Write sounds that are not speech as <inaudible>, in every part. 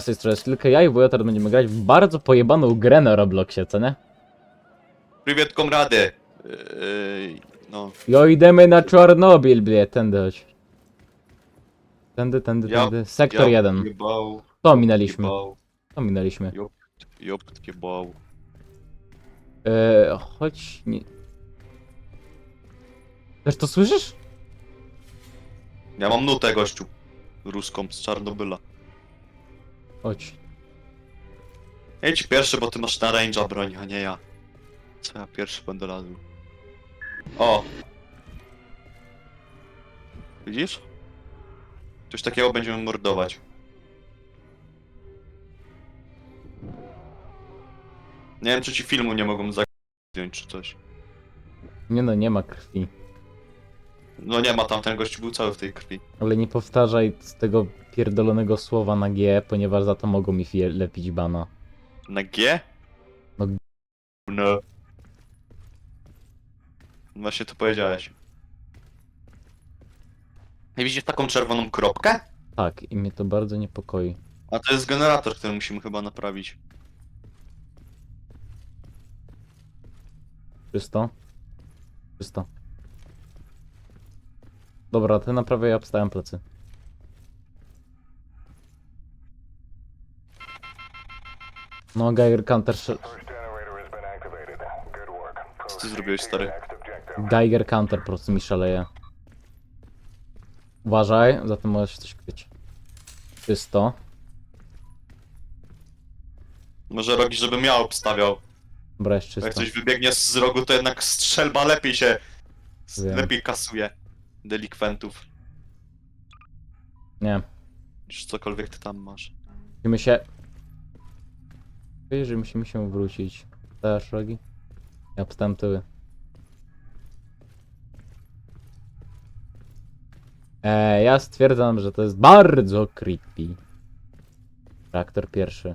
z tej strony jest tylko ja i Wujotar będziemy grać w bardzo pojebaną grę na Robloxie, co nie? Привет, комрады. Yy, no, Jo, idziemy na Czarnobyl, blie, tędy chodź. Tędy, tędy, Ja- tędy. Sektor ja 1. Jebał, To minęliśmy, jebał, to minęliśmy. jopt, jebał. Eee, chodź, nie... Też to słyszysz? Ja mam nutę, gościu. Ruską z Czarnobyla. Chodź. Jedź pierwszy, bo ty masz na range'a broń, a nie ja. Co ja pierwszy będę lazł. O! Widzisz? Coś takiego będziemy mordować. Nie wiem, czy ci filmu nie mogą zdjąć czy coś. Nie no, nie ma krwi. No nie ma tam, ten gość był cały w tej krwi. Ale nie powtarzaj z tego pierdolonego słowa na G, ponieważ za to mogą mi fie- lepić bana. Na G? No G. No. Właśnie to powiedziałeś. I widzisz taką czerwoną kropkę? Tak, i mnie to bardzo niepokoi. A to jest generator, który musimy chyba naprawić. Czysto? Czysto. Dobra, ty naprawię, ja obstałem plecy. No, Geiger Counter... sz- Co ty zrobiłeś, stary? Geiger Counter po prostu mi szaleje. Uważaj, za tym może się coś kryć. Czysto. Może rogi, żebym ja obstawiał. Dobra, jest Jak czysto. coś wybiegnie z rogu, to jednak strzelba lepiej się... Wiem. lepiej kasuje. Delikwentów. Nie. Niż cokolwiek ty tam masz. Musimy się... Wiesz, że musimy się wrócić. Też rogi? Ja obstałem tyły. Eee, ja stwierdzam, że to jest bardzo creepy. Traktor pierwszy.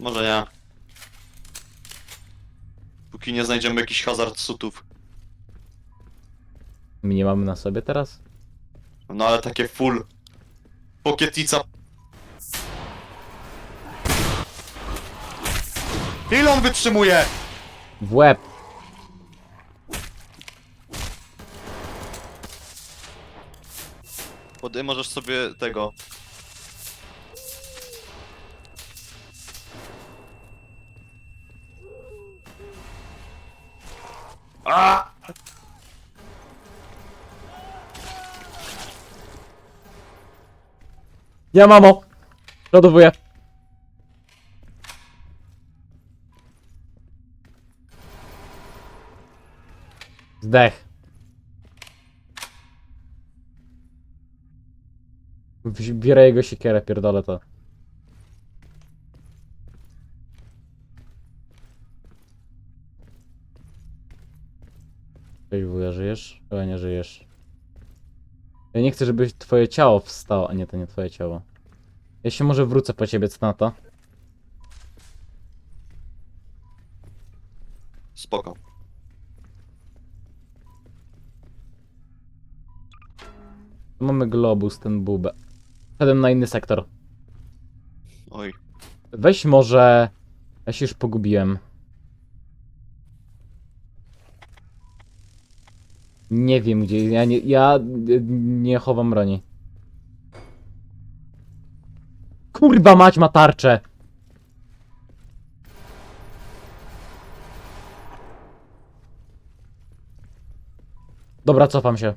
Może nie. Póki nie znajdziemy jakichś hazard sutów. My nie mamy na sobie teraz? No ale takie full. Pokietica. Ile on wytrzymuje? W łeb! Podej możesz sobie tego. A! Ja mamo! Lodowuję. Zdech. Biorę jego siekierę, pierdolę to. Cześć wuja, żyjesz? Chyba nie żyjesz. Ja nie chcę, żebyś twoje ciało wstało, a nie, to nie twoje ciało. Ja się może wrócę po ciebie, co na to? Spoko. Mamy globus, ten bubę. Szedłem na inny sektor. Oj. Weź może... Ja się już pogubiłem. Nie wiem gdzie, ja nie, ja y, nie chowam broni. Kurwa mać ma tarczę! Dobra, cofam się.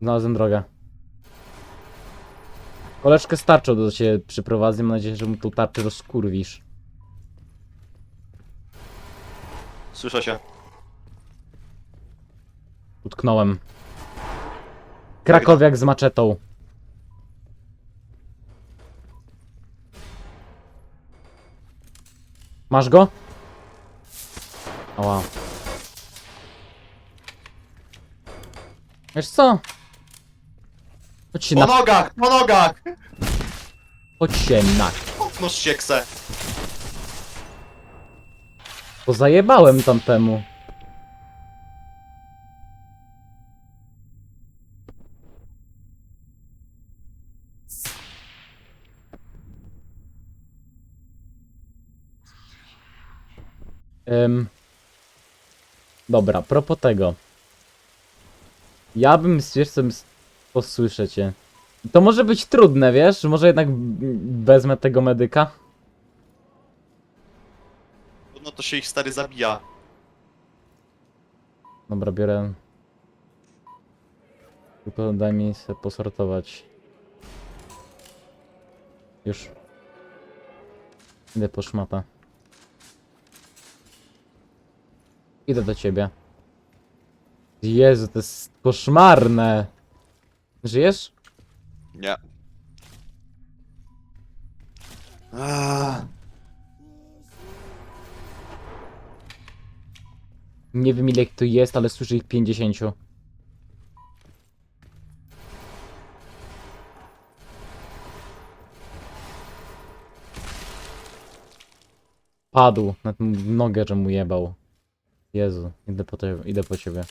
Znalazłem drogę. Koleżkę z tarczą do ciebie przyprowadzę, mam nadzieję, że mu tą tarczę rozkurwisz. Słyszę się. Utknąłem. Krakowiak z maczetą. Masz go? Ała. Wiesz co? Chodź się Po na... nogach! Po nogach! Chodź się na... Noż się chce. Bo zajebałem tamtemu. Ym... Dobra, propos tego. Ja bym, s- posłyszę cię. To może być trudne, wiesz? Może jednak wezmę tego medyka? No to się ich stary zabija. Dobra, biorę. Tylko daj mi sobie posortować. Już. Idę po szmata. Idę do ciebie. Jezu, to jest koszmarne. Żyjesz? Nie. Aaaa. Nie wiem ile ich tu jest, ale słyszę ich 50. Padł na nogę, że mu jebał. Jezu, idę po, te, idę po ciebie.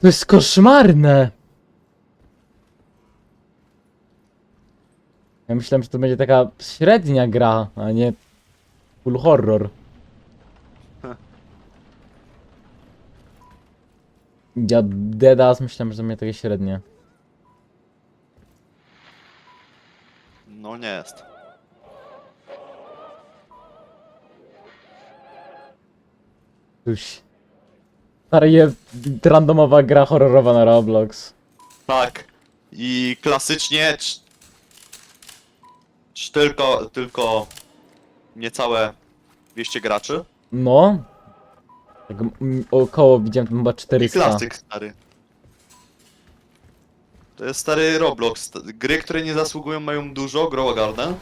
To jest koszmarne! Ja myślałem, że to będzie taka średnia gra, a nie full horror. Ja dedas myślałem, że to będzie takie średnie. No nie jest. Już. Stary jest randomowa gra horrorowa na Roblox. Tak. I klasycznie cz... cz tylko, tylko niecałe 200 graczy. No. Tak około widziałem tam chyba I 400. klasyk stary. To jest stary Roblox. Gry, które nie zasługują mają dużo, Grow Garden.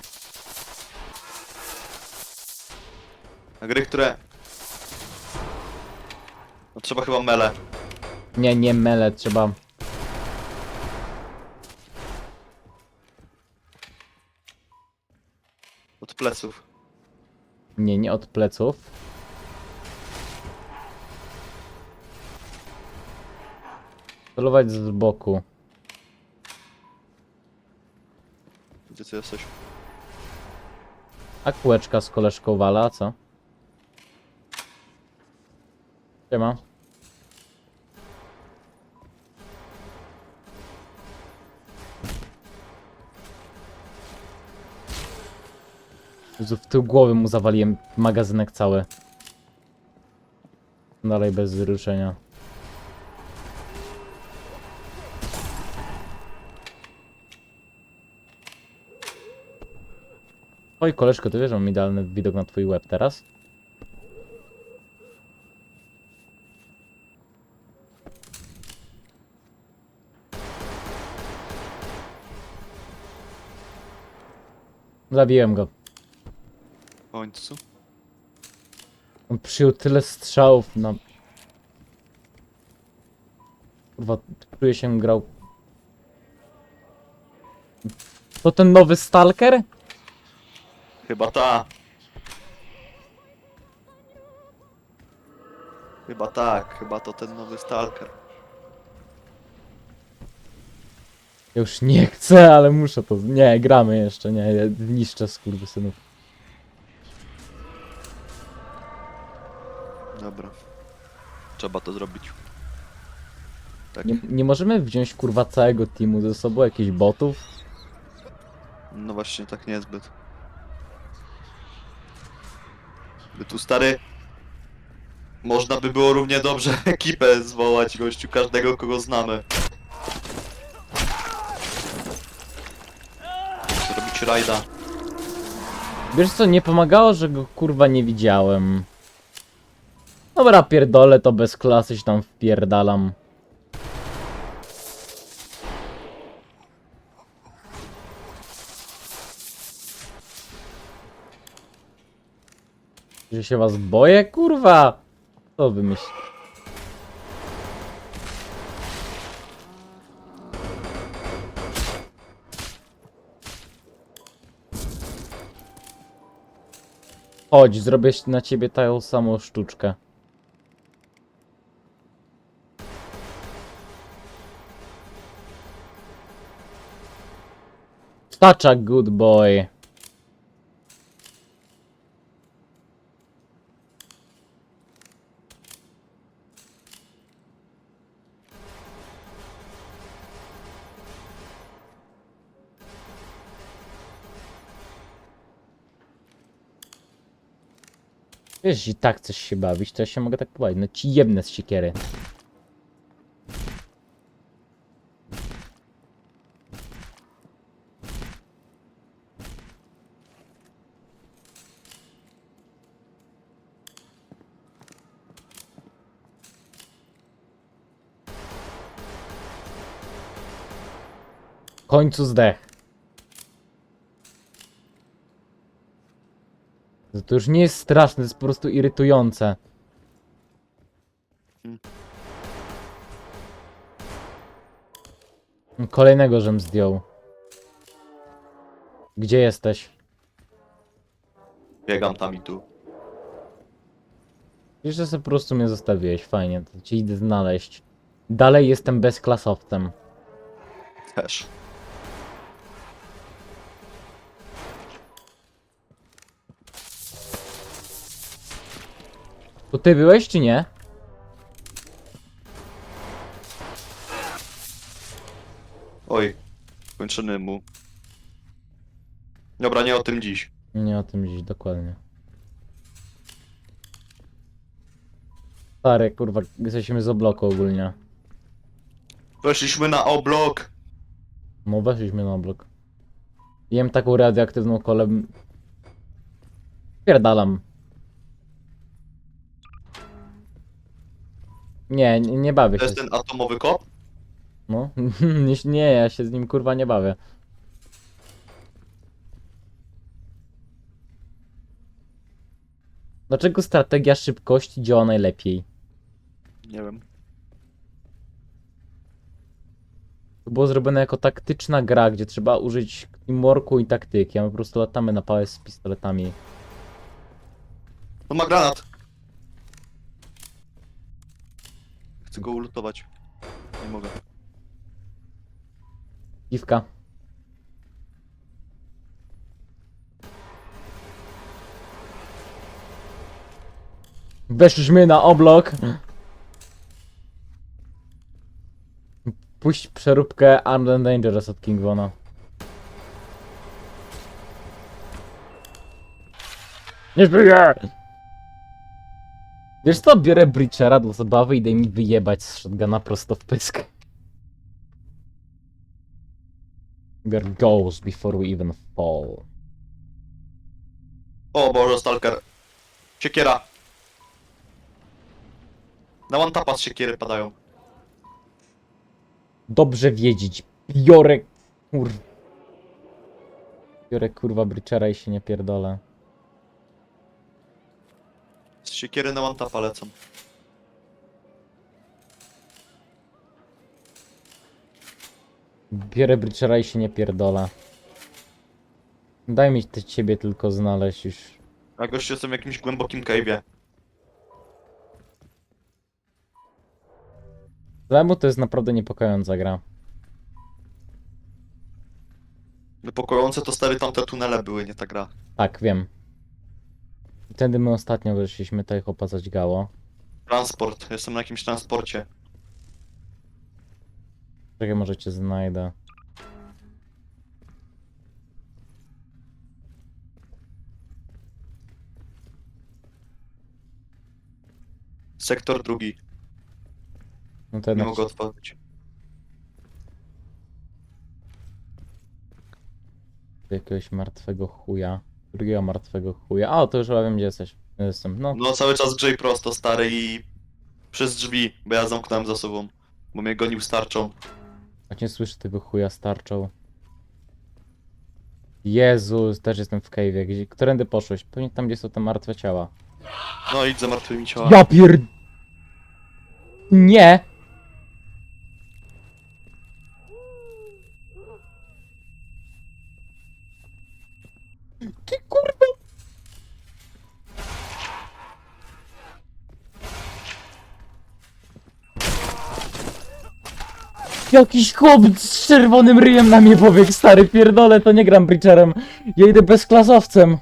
A gry, które... No trzeba chyba mele. Nie, nie mele, trzeba. Od pleców. Nie, nie od pleców. Celować z boku. Gdzie ty jesteś? A kółeczka z koleżką wala, co? Siema. Jezu, w tył głowy mu zawaliłem magazynek cały. Dalej bez wzruszenia. Oj, koleżko, ty wiesz, że mam idealny widok na twój łeb teraz? Zabiłem go. W końcu. On przyjął tyle strzałów na... Kurwa, czuję się grał... To ten nowy Stalker? Chyba ta. Chyba tak, chyba to ten nowy Stalker. Już nie <laughs> chcę, ale muszę to... Nie, gramy jeszcze, nie, ja niszczę skurwysynów. Dobra. Trzeba to zrobić. Tak. Nie, nie możemy wziąć kurwa całego teamu ze sobą, jakichś botów? No właśnie, tak niezbyt. By tu stary... Można by było równie dobrze <laughs> ekipę zwołać, gościu, każdego kogo znamy. Zrobić rajda. Wiesz co, nie pomagało, że go kurwa nie widziałem. Dobra, pierdolę to bez klasy się tam wpierdalam. Że się was boję, kurwa? Co wymyśl? Chodź, zrobię na ciebie taką samą sztuczkę. Such a good boy. Wiesz, i tak chcesz się bawić, to ja się mogę tak pobawić. No ci jebnę z siekiery. Końcu zdech. To- już nie jest straszne, to jest po prostu irytujące. Kolejnego żem zdjął. Gdzie jesteś? Biegam tam i tu. Wiesz, że sobie po prostu mnie zostawiłeś, fajnie, to cię idę znaleźć. Dalej jestem bezklasowcem. Też. To ty byłeś, czy nie? Oj, kończyny mu. Dobra, nie o tym dziś. Nie o tym dziś, dokładnie. Stary, kurwa, jesteśmy z obloku ogólnie. Weszliśmy na oblok. No weszliśmy na oblok. Jem taką radioaktywną kolę. Pierdalam. Nie, nie, nie bawię To się. jest ten atomowy kop? No, <laughs> nie, nie, ja się z nim kurwa nie bawię. Dlaczego strategia szybkości działa najlepiej? Nie wiem. To było zrobione jako taktyczna gra, gdzie trzeba użyć teamworku i taktyki, a my po prostu latamy na pałę z pistoletami. On ma granat. Chcę go ulutować. Nie mogę. Piwka. Weszliśmy na oblok. Puść przeróbkę Armed and Dangerous od King. Nie żyję! Wiesz co, biorę Breachera do zabawy i daj mi wyjebać z shotguna prosto w pysk. There goes before we even fall. O Boże, stalker. Siekiera. Na one tapa z siekiery padają. Dobrze wiedzieć. Biorę kur... Biorę kurwa Breachera i się nie pierdolę. Siekiery na one lecą. Biorę Breachera i się nie pierdolę. Daj mi te ciebie tylko znaleźć już. A goście są w jakimś głębokim cave'ie. Lemu to jest naprawdę niepokojąca gra. Niepokojące to stary tamte tunele były, nie ta gra. Tak, wiem. Wtedy my ostatnio wyszliśmy tutaj opazać gało. Transport. Jestem na jakimś transporcie. Czekaj, może cię znajdę. Sektor drugi. No to Nie jednak mogę otworzyć. jakiegoś martwego chuja. Drugiego martwego chuja. A, to już wiem gdzie jesteś. Jestem. No, No cały czas grzyj prosto, stary i... Przez drzwi, bo ja zamknąłem za sobą. Bo mnie gonił starczą. jak nie słyszę tego chuja starczą. Jezus, też jestem w cave'ie. Gdzie, którędy poszłeś? Pewnie tam, gdzie są te martwe ciała. No idź za martwymi ciałami. Ja pier... Nie! Ty Jakiś chłop z czerwonym ryjem na mnie pobiegł, stary pierdolę, to nie gram Breacherem. Ja idę bezklasowcem.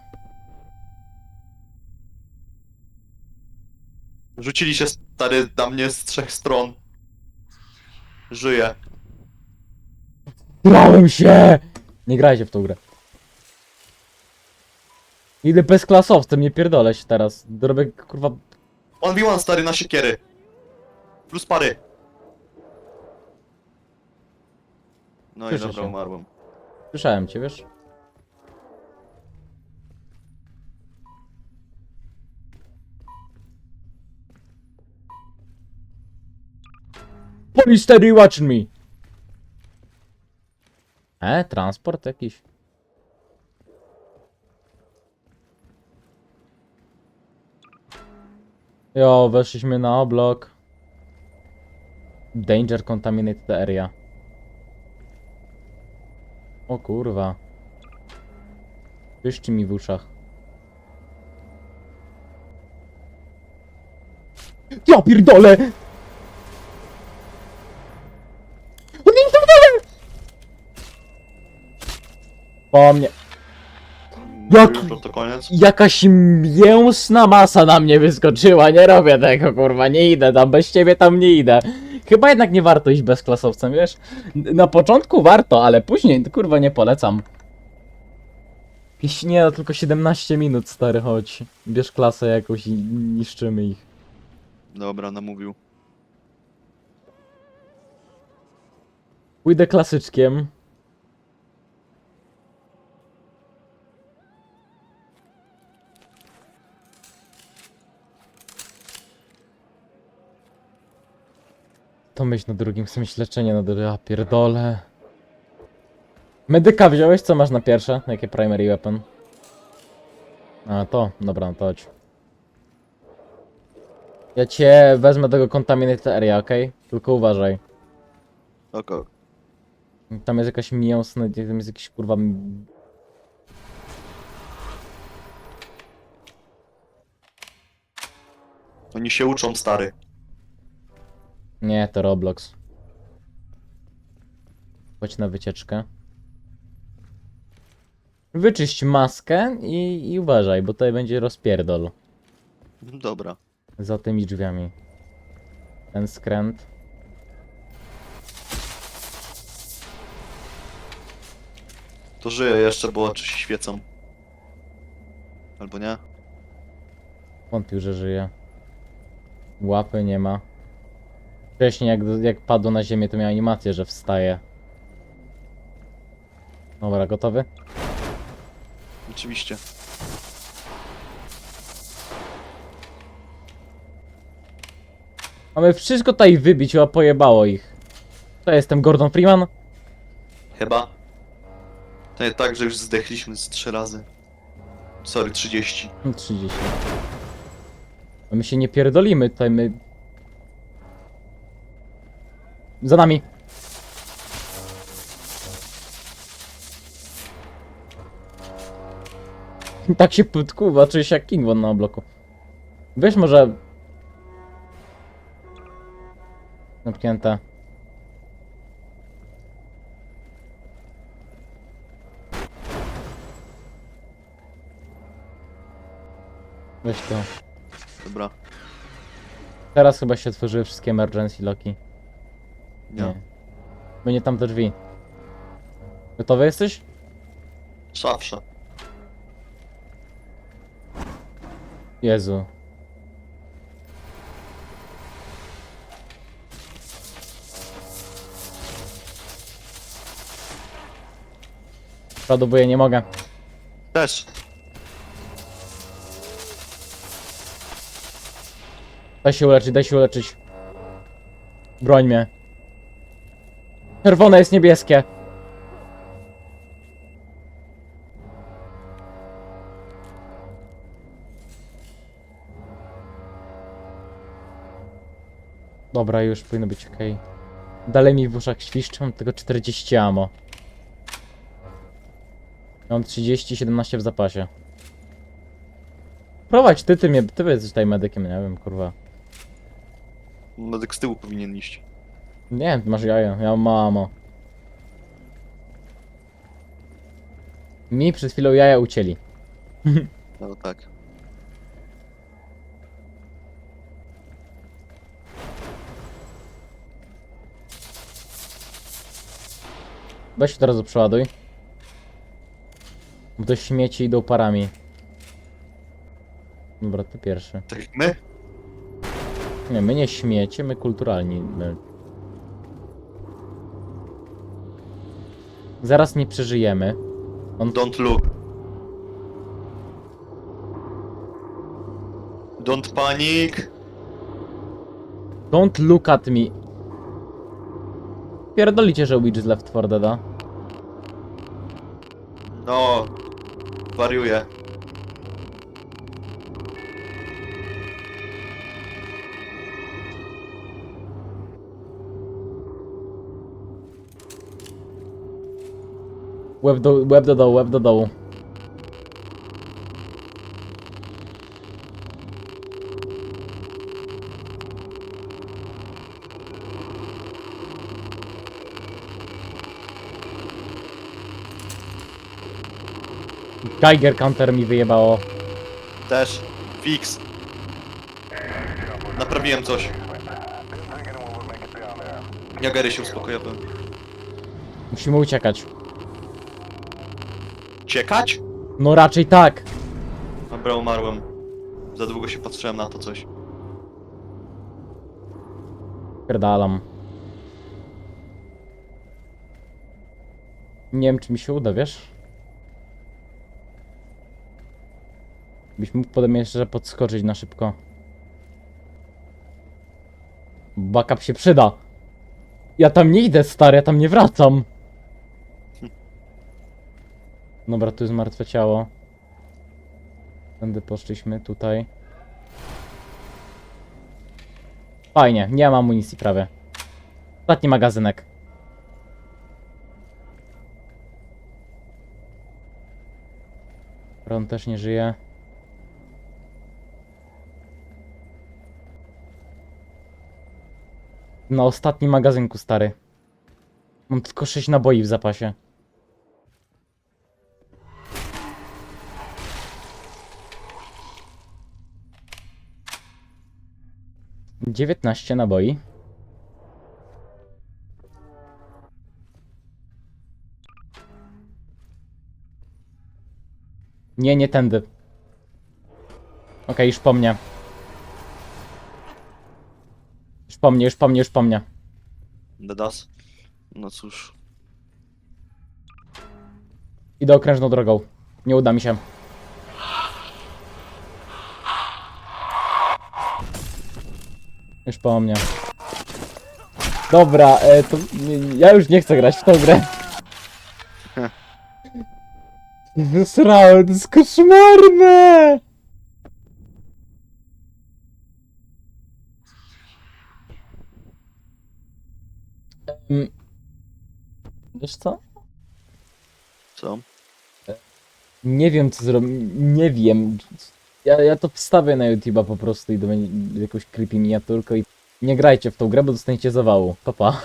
Rzucili się stary na mnie z trzech stron. Żyję. Grałem się! Nie grajcie w tą grę. Idę bezklasowcem, nie pierdolę się teraz. Robię kurwa... On v stary na siekiery. Plus pary. No i dobra, się. umarłem. Słyszałem cię, wiesz? Police steady watching me! E, transport jakiś? Jo, weszliśmy na oblok. Danger contaminated area. O kurwa. Wyszczy mi w uszach. Ja pierdolę! O nie, to dalej! Po mnie. Jak- Jutro to koniec. Jakaś mięsna masa na mnie wyskoczyła, nie robię tego, kurwa, nie idę tam, bez ciebie tam nie idę. Chyba jednak nie warto iść bezklasowcem, wiesz? Na początku warto, ale później, kurwa, nie polecam. Jeśli nie, no tylko 17 minut, stary, chodź. Bierz klasę jakąś i niszczymy ich. Dobra, namówił. Pójdę klasyczkiem. To myśl na drugim, chcę mieć leczenie na drugim. Ja pierdolę. Medyka wziąłeś? Co masz na pierwsze? Jakie primary weapon? A to, dobra, no to chodź. Ja cię wezmę tego contaminated area, okej? Tylko uważaj. Oko. Tam jest jakaś mięsna, tam jest jakiś kurwa... m- Oni się uczą, stary. Nie, to Roblox. Chodź na wycieczkę. Wyczyść maskę i, i uważaj, bo tutaj będzie rozpierdol. Dobra. Za tymi drzwiami. Ten skręt. To żyję jeszcze, bo oczy się świecą. Albo nie? Wątpił, że żyje. Łapy nie ma. Wcześniej jak, jak padło na ziemię, to miał animację, że wstaje. Dobra, gotowy? Oczywiście. Mamy wszystko tutaj wybić, a pojebało ich. To jestem Gordon Freeman. Chyba. To nie tak, że już zdechliśmy z trzy razy. Sorry, 30. No, 30. A My się nie pierdolimy tutaj, my... Za nami! <laughs> Tak się podkuwa, czuję się jak King Von na obloku. Wiesz może... Zamknięte. Weź to. Dobra. Teraz chyba się otworzyły wszystkie emergency locki. Nie. Będzie tam te drzwi. Gotowy jesteś? Zawsze. Jezu. Produbuję, nie mogę. Też. Daj się uleczyć, daj się uleczyć. Broń mnie. Czerwone jest niebieskie. Dobra, już powinno być ok. Dalej mi w uszach świszczy, mam tylko 40 amo. Mam 30, 17 w zapasie. Prowadź, ty, ty mnie, ty jesteś tutaj medykiem, nie wiem, kurwa. Medyk z tyłu powinien iść. Nie, masz jaja, ja mam mamo. Mi przed chwilą jaja ucięli. No tak. Weź od razu przeładuj. Bo to śmieci idą parami. Dobra, ty pierwszy. Tak my? Nie, my nie śmiecie, my kulturalni. My. Zaraz nie przeżyjemy. Don't look. Don't panic. Don't look at me. Pierdolicie, że Witch z Left 4 Deada. No. Wariuję. Łeb do, łeb do dołu, łeb do dołu. Geiger counter mi wyjebało. Też. Fix. Naprawiłem coś. Ja Gary się uspokojowałem. Musimy uciekać. Ciekać? No raczej tak. Dobra, umarłem. Za długo się patrzyłem na to coś. Pierdalam. Nie wiem, czy mi się uda, wiesz? Byś mógł potem jeszcze podskoczyć na szybko. Backup się przyda. Ja tam nie idę, stary, ja tam nie wracam. Dobra, tu jest martwe ciało. Tędy poszliśmy, tutaj. Fajnie, nie mam amunicji prawie. Ostatni magazynek. Ron też nie żyje. Na ostatnim magazynku, stary. Mam tylko 6 naboi w zapasie. Dziewiętnaście naboi. Nie, nie tędy. Okej, już po mnie. Już po mnie, już po mnie, już po mnie. Dedas. No cóż. Idę okrężną drogą. Nie uda mi się. Już po mnie. Dobra, e, to ja już nie chcę grać w tą grę. Wysrałem, to jest koszmarne! Em, Wiesz co? Co? Nie wiem co zrobić, nie wiem. Ja, ja to wstawię na YouTube'a po prostu i do jakąś creepy miniaturkę i nie grajcie w tą grę, bo dostaniecie zawału. Pa pa.